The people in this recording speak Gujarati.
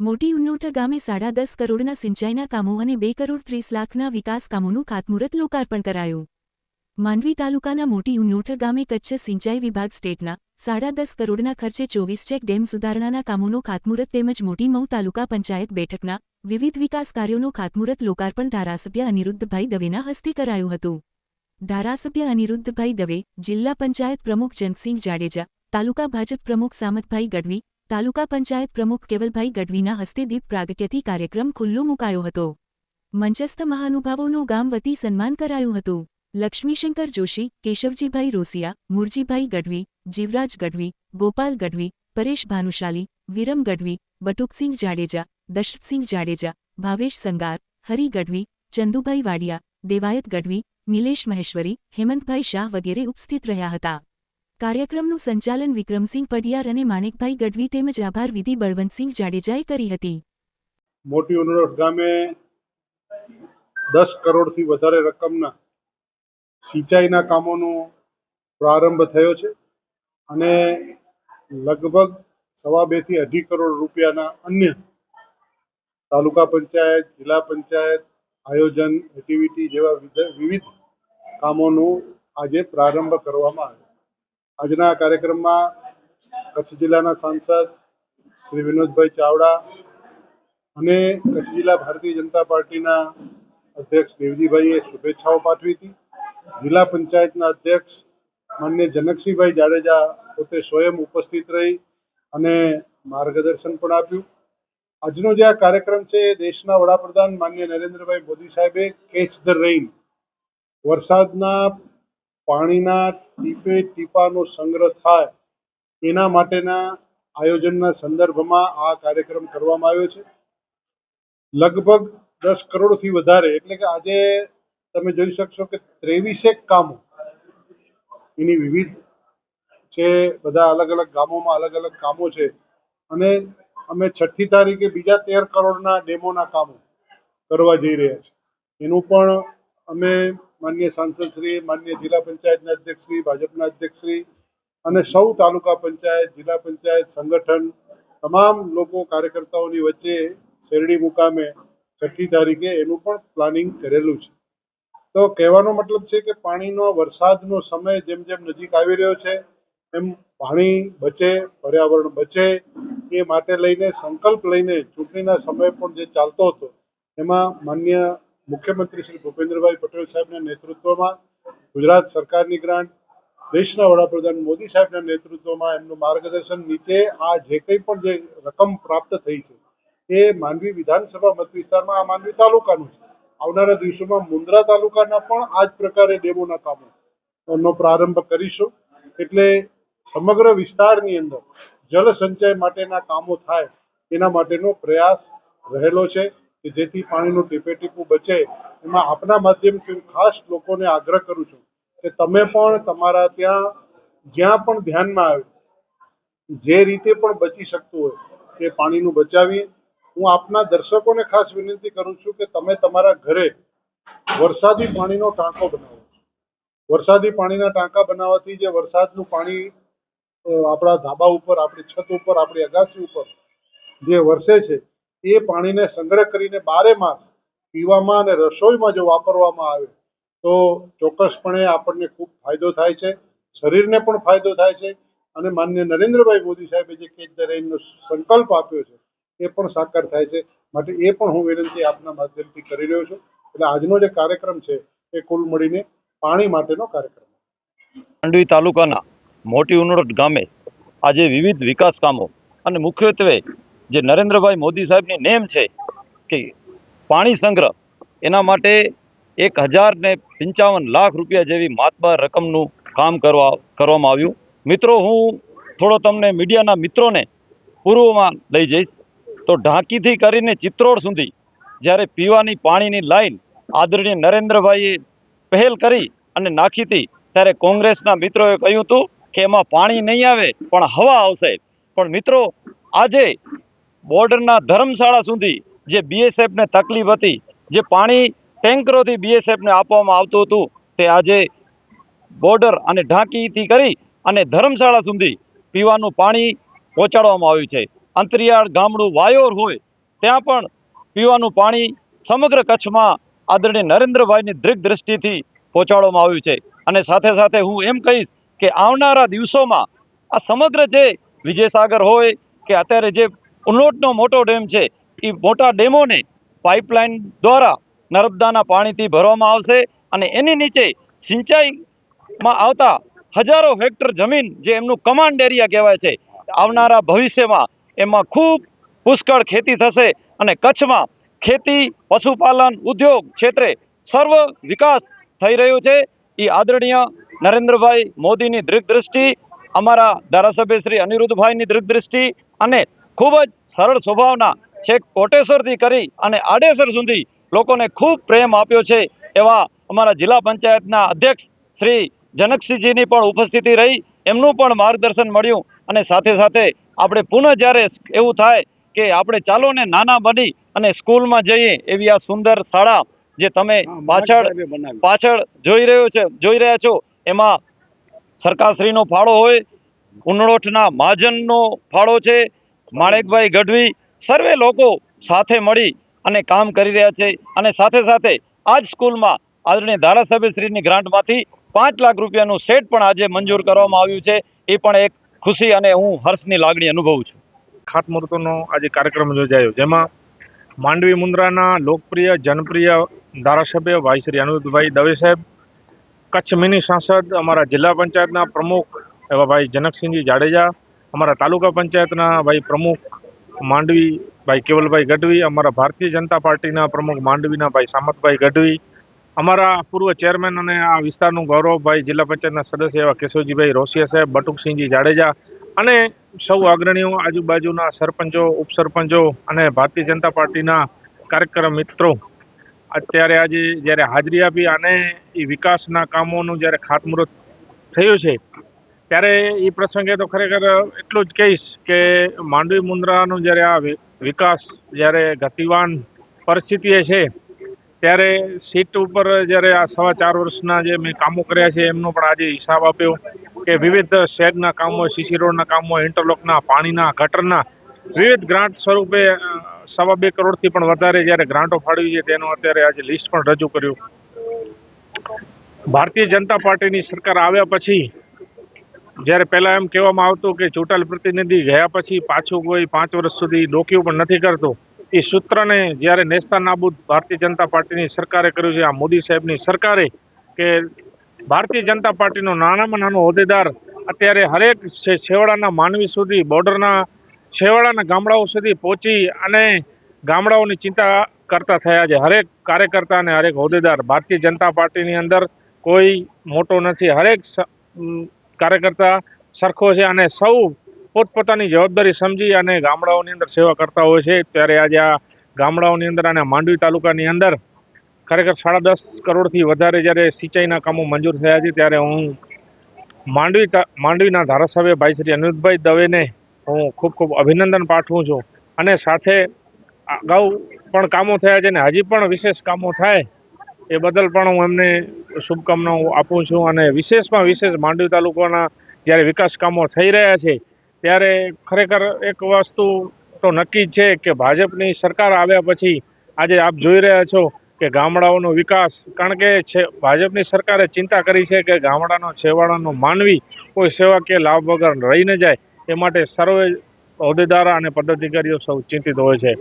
મોટી ઉન્નોટ ગામે સાડા દસ કરોડના સિંચાઈના કામો અને બે કરોડ ત્રીસ લાખના વિકાસ કામોનું ખાતમુહૂર્ત લોકાર્પણ કરાયું. માંડવી તાલુકાના મોટી ઉન્નોટ ગામે કચ્છ સિંચાઈ વિભાગ સ્ટેટના સાડા દસ કરોડના ખર્ચે ચોવીસ ચેક ડેમ સુધારણાના કામોનું ખાતમુહૂર્ત તેમજ મોટી મઉ તાલુકા પંચાયત બેઠકના વિવિધ વિકાસ કાર્યોનું ખાતમુહૂર્ત લોકાર્પણ ધારાસભ્ય અનિરુદ્ધભાઈ દવેના હસ્તે કરાયું હતું. ધારાસભ્ય અનિરુદ્ધભાઈ દવે, જિલ્લા પંચાયત પ્રમુખ જંગસિંહ જાડેજા, તાલુકા ભાજપ પ્રમુખ સામતભાઈ ગઢવી તાલુકા પંચાયત પ્રમુખ કેવલભાઈ ગઢવીના હસ્તે દીપ પ્રાગટ્યથી કાર્યક્રમ ખુલ્લો મુકાયો હતો. મંચસ્થ મહાનુભાવોનું ગામ વતી સન્માન કરાયું હતું. લક્ષ્મીશંકર જોશી, કેશવજીભાઈ રોસિયા મુરજીભાઈ ગઢવી, જીવરાજ ગઢવી, ગોપાલ ગઢવી, પરેશ ભાનુશાલી, વિરમ ગઢવી, બટુકસિંહ જાડેજા, દશરથસિંહ જાડેજા, ભાવેશ સંગાર, હરિ ગઢવી, ચંદુભાઈ વાડિયા, દેવાયત ગઢવી, નિલેશ મહેશ્વરી, હેમંતભાઈ શાહ વગેરે ઉપસ્થિત રહ્યા હતા. કાર્યક્રમનું સંચાલન વિક્રમસિંહ પડિયાર અને માણેકભાઈ ગઢવી તેમજ આભાર વિધિ બળવંતસિંહ જાડેજાએ કરી હતી. મોટી ઉનરોડ ગામે દસ કરોડથી વધારે રકમના સિંચાઈના કામોનો પ્રારંભ થયો છે અને લગભગ સવા બેથી અઢી કરોડ રૂપિયાના અન્ય તાલુકા પંચાયત, જિલ્લા પંચાયત, આયોજન, એક્ટિવિટી જેવા વિધ- વિવિધ કામોનું આજે પ્રારંભ કરવામાં આવ્યો આજના કાર્યક્રમમાં કચ્છ જિલ્લાના સાંસદ શ્રી વિનોદભાઈ ચાવડા અને કચ્છ જિલ્લા ભારતીય જનતા પાર્ટીના અધ્યક્ષ દેવજીભાઈએ શુભેચ્છાઓ પાઠવી હતી. જિલ્લા પંચાયતના અધ્યક્ષ માન્ય જનકસિંહભાઈ જાડેજા પોતે સ્વયં ઉપસ્થિત રહી અને માર્ગદર્શન પણ આપ્યું. આજનો જે આ કાર્યક્રમ છે એ દેશના વડાપ્રધાન માન્ય નરેન્દ્રભાઈ મોદી સાહેબે કેચ ધ રેઇન વરસાદના પાણીના ટીપે ટીપાનો સંગ્રહ થાય એના માટેના આયોજનના સંદર્ભમાં આ કાર્યક્રમ કરવામાં આવ્યો છે. લગભગ દસ કરોડથી વધારે, એટલે કે આજે તમે જોઈ શકશો કે ત્રેવીસેક કામો એની વિવિધ છે, બધા અલગ અલગ ગામોમાં અલગ અલગ કામો છે. અને અમે છઠ્ઠી તારીખે બીજા તેર કરોડના ડેમોના કામો કરવા જઈ રહ્યા છે એનું પણ અમે માન્ય સાંસદશ્રી માન્ય જિલ્લા પંચાયતના અધ્યક્ષશ્રી ભાજપના અધ્યક્ષશ્રી અને સૌ તાલુકા પંચાયત, જિલ્લા પંચાયત, સંગઠન, તમામ લોકો કાર્યકર્તાઓની વચ્ચે શેરડી મુકામે છઠ્ઠી તારીખે એનું પણ પ્લાનિંગ કરેલું છે. તો કહેવાનો મતલબ છે કે પાણીનો, વરસાદનો સમય જેમ જેમ નજીક આવી રહ્યો છે, એમ પાણી બચે, પર્યાવરણ બચે, એ માટે લઈને સંકલ્પ લઈને ચૂંટણીના સમય પણ જે ચાલતો હતો, એમાં માન્ય મુખ્યમંત્રી શ્રી ભૂપેન્દ્રભાઈ પટેલ સાહેબના નેતૃત્વમાં ગુજરાત સરકારની ગ્રાન્ટ, દેશના વડાપ્રધાન મોદી સાહેબના નેતૃત્વમાં એમનું માર્ગદર્શન નીચે આ જે કંઈ પણ જે રકમ પ્રાપ્ત થઈ છે, એ માંડવી વિધાનસભા મત વિસ્તારમાં, આ માંડવી તાલુકાનું છે. આવનારા દિવસોમાં મુન્દ્રા તાલુકાના પણ આ જ પ્રકારે ડેમોના કામો નો પ્રારંભ કરીશું. એટલે સમગ્ર વિસ્તારની અંદર જળ સંચય માટેના કામો થાય એના માટેનો પ્રયાસ રહેલો છે. કે જેથી પાણીનું ટીપે ટીપું બચે એમાં આપના માધ્યમથી હું ખાસ લોકોને આગ્રહ કરું છું કે તમે પણ તમારા ત્યાં જ્યાં પણ ધ્યાનમાં આવે, જે રીતે પણ બચી શકતું હોય તે પાણીનું બચાવી હું આપના દર્શકોને ખાસ વિનંતી કરું છું કે તમે તમારા ઘરે વરસાદી પાણીનો ટાંકો બનાવો. વરસાદી પાણીના ટાંકા બનાવવાથી જે વરસાદનું પાણી આપણા ધાબા ઉપર, આપણી છત ઉપર, આપણી અગાસી ઉપર જે વરસે છે એ પાણીને સંગ્રહ કરીને બારે માસ પીવામાં અને રસોઈમાં જો વાપરવામાં આવે, તો ચોક્કસપણે આપણને ખૂબ ફાયદો થાય છે, શરીરને પણ ફાયદો થાય છે અને માન્ય નરેન્દ્રભાઈ મોદી સાહેબે જે કેચ ધ રેઇનનો સંકલ્પ આપ્યો છે, એ પણ સાકાર થાય છે. માટે એ પણ હું વિનંતી આપના માધ્યમથી કરી રહ્યો છું. એટલે આજનો જે કાર્યક્રમ છે, એ કુલ મળીને પાણી માટેનો કાર્યક્રમ માંડવી તાલુકાના મોટી ઉનોડ ગામે આજે વિવિધ વિકાસ કામો અને મુખ્યત્વે જે નરેન્દ્રભાઈ મોદી સાહેબની નેમ છે કે પાણી સંગ્રહ, એના માટે એક હજાર ને પંચાવન લાખ રૂપિયા જેવી માતબાર રકમનું કામ કરવા, કરવામાં આવ્યું. મિત્રો, હું થોડો તમને મીડિયાના મિત્રોને પૂર્વમાં લઈ જઈશ. તો ઢાંકીથી કરીને ચિત્રોડ સુધી જ્યારે પીવાની પાણીની લાઈન આદરણીય નરેન્દ્રભાઈએ પહેલ કરી અને નાખી હતી, ત્યારે કોંગ્રેસના મિત્રોએ કહ્યું હતું કે એમાં પાણી નહીં આવે, પણ હવા આવશે. પણ મિત્રો, આજે બોર્ડરના ધર્મશાળા સુધી જે બીએસએફને તકલીફ હતી, જે પાણી ટેન્કરોથી બીએસએફને આપવામાં આવતું હતું, તે આજે બોર્ડર અને ઢાંકીથી કરી અને ધર્મશાળા સુધી પીવાનું પાણી પહોંચાડવામાં આવ્યું છે. અંતરિયાળ ગામડું વાયોર હોય, ત્યાં પણ પીવાનું પાણી સમગ્ર કચ્છમાં આદરણીય નરેન્દ્રભાઈની દૃઢ દ્રષ્ટિથી પહોંચાડવામાં આવ્યું છે. અને સાથે સાથે હું એમ કહીશ કે આવનારા દિવસોમાં આ સમગ્ર જે વિજયસાગર હોય, કે અત્યારે જે ઉનોટનો મોટો ડેમ છે. એ મોટા ડેમોને પાઇપલાઇન દ્વારા નર્મદાના પાણીથી ભરવામાં આવશે અને એની નીચે સિંચાઈમાં આવતા હજારો હેક્ટર જમીન જે એમનું કમાન્ડ એરિયા કહેવાય છે, આવનારા ભવિષ્યમાં એમાં ખૂબ પુષ્કળ ખેતી થશે અને કચ્છમાં ખેતી, પશુપાલન, ઉદ્યોગ ક્ષેત્રે સર્વ વિકાસ થઈ રહ્યો છે. એ આદરણીય નરેન્દ્રભાઈ મોદીની દૃઢ દ્રષ્ટિ, અમારા ધારાસભ્ય શ્રી અનિરુદ્ધભાઈની દૃઢ દ્રષ્ટિ અને ખૂબ જ સરળ સ્વભાવના છેક કોટેશ્વરથી કરી અને આડેસર સુધી લોકોને ખૂબ પ્રેમ આપ્યો છે એવા અમારા જિલ્લા પંચાયતના અધ્યક્ષ શ્રી જનકસિંહજીની પણ ઉપસ્થિતિ રહી. એમનું પણ માર્ગદર્શન મળ્યું અને સાથે સાથે આપણે પુનઃ જ્યારે એવું થાય કે આપણે ચાલો ને નાના બની અને સ્કૂલમાં જઈએ એવી આ સુંદર શાળા જે તમે પાછળ પાછળ જોઈ રહ્યો છે જોઈ રહ્યા છો એમાં સરકારશ્રીનો ફાળો હોય ઉનળોઠના મહાજનનો ફાળો છે માણેકભાઈ ગઢવી સર્વે લોકો સાથે મળી અને કામ કરી રહ્યા છે અને સાથે સાથે આ જ સ્કૂલમાં આદરણીય ધારાસભ્યશ્રીની ગ્રાન્ટમાંથી પાંચ લાખ રૂપિયાનું સેટ પણ આજે મંજૂર કરવામાં આવ્યું છે. એ પણ એક ખુશી અને હું હર્ષની લાગણી અનુભવું છું. ખાતમુહૂર્તનો આજે કાર્યક્રમ યોજાયો, જેમાં માંડવી મુન્દ્રાના લોકપ્રિય, જનપ્રિય ધારાસભ્ય ભાઈ શ્રી અનિરુદ્ધભાઈ દવે સાહેબ, કચ્છ મિની સાંસદ અમારા જિલ્લા પંચાયતના પ્રમુખ એવા ભાઈ જનકસિંહજી જાડેજા અમારા તાલુકા પંચાયતના ભાઈ પ્રમુખ માંડવી ભાઈ કેવલભાઈ ગઢવી, અમારા ભારતીય જનતા પાર્ટીના પ્રમુખ માંડવીના ભાઈ સામતભાઈ ગઢવી, અમારા પૂર્વ ચેરમેન અને આ વિસ્તારનું ગૌરવભાઈ જિલ્લા પંચાયતના સદસ્ય એવા કેશવજીભાઈ રોસિયા સાહેબ, બટુકસિંહજી જાડેજા અને સૌ અગ્રણીઓ, આજુબાજુના સરપંચો, ઉપસરપંચો અને ભારતીય જનતા પાર્ટીના કાર્યક્રમ મિત્રો. અત્યારે આજે જ્યારે હાજરી આપી અને એ વિકાસના કામોનું જ્યારે ખાતમુહૂર્ત થયું છે ત્યારે એ પ્રસંગે તો ખરેખર એટલું જ કહીશ કે માંડવી મુન્દ્રાનું જ્યારે આ વિકાસ જ્યારે ગતિવાન પરિસ્થિતિએ છે, ત્યારે સીટ ઉપર જ્યારે આ સવા ચાર વર્ષના જે મેં કામો કર્યા છે, એમનો પણ આજે હિસાબ આપ્યો કે વિવિધ શેડના કામો, સીસી રોડના કામો, ઇન્ટરલોકના, પાણીના, ગટરના, વિવિધ ગ્રાન્ટ સ્વરૂપે સવા બે કરોડથી પણ વધારે જ્યારે ગ્રાન્ટો ફાળવી છે, તેનું અત્યારે આજે લિસ્ટ પણ રજૂ કર્યું. ભારતીય જનતા પાર્ટીની સરકાર આવ્યા પછી જ્યારે પહેલાં એમ કહેવામાં આવતું કે ચૂંટાયેલ પ્રતિનિધિ ગયા પછી પાછું કોઈ પાંચ વર્ષ સુધી ડોક્યું પણ નથી કરતું. એ સૂત્રને જ્યારે નેસ્તા નાબૂદ ભારતીય જનતા પાર્ટીની સરકારે કર્યું છે, આ મોદી સાહેબની સરકારે કે ભારતીય જનતા પાર્ટીનો નાનામાં નાનો હોદ્દેદાર અત્યારે હરેક છેવાડાના માનવી સુધી, બોર્ડરના છેવાડાના ગામડાઓ સુધી પહોંચી અને ગામડાઓની ચિંતા કરતા થયા છે. હરેક કાર્યકર્તા અને હરેક હોદ્દેદાર ભારતીય જનતા પાર્ટીની અંદર કોઈ મોટો નથી. હરેક કાર્યકર્તા સરખો છે અને સૌ પોતપોતાની જવાબદારી સમજી અને ગામડાઓની અંદર સેવા કરતા હોય છે. ત્યારે આજે આ ગામડાઓની અંદર અને માંડવી તાલુકાની અંદર ખરેખર સાડા દસ કરોડથી વધારે જ્યારે સિંચાઈના કામો મંજૂર થયા છે, ત્યારે હું માંડવી માંડવીના ધારાસભ્ય ભાઈ શ્રી અનિરુદ્ધભાઈ દવેને હું ખૂબ ખૂબ અભિનંદન પાઠવું છું. અને સાથે અગાઉ પણ કામો થયા છે અને હજી પણ વિશેષ કામો થાય એ બદલ પણ હું એમને શુભકામનાઓ આપું છું અને વિશેષમાં વિશેષ માંડવી તાલુકાના જ્યારે વિકાસ કામો થઈ રહ્યા છે, ત્યારે ખરેખર એક વસ્તુ તો નક્કી છે કે ભાજપની સરકાર આવ્યા પછી આજે આપ જોઈ રહ્યા છો કે ગામડાઓનો વિકાસ, કારણ કે છે, ભાજપની સરકારે ચિંતા કરી છે કે ગામડાનો, છેવાડાનો માનવી કોઈ સેવા કે લાભ વગર રહી ન જાય, એ માટે સર્વે હોદ્દેદારો અને પદાધિકારીઓ સૌ ચિંતિત હોય છે.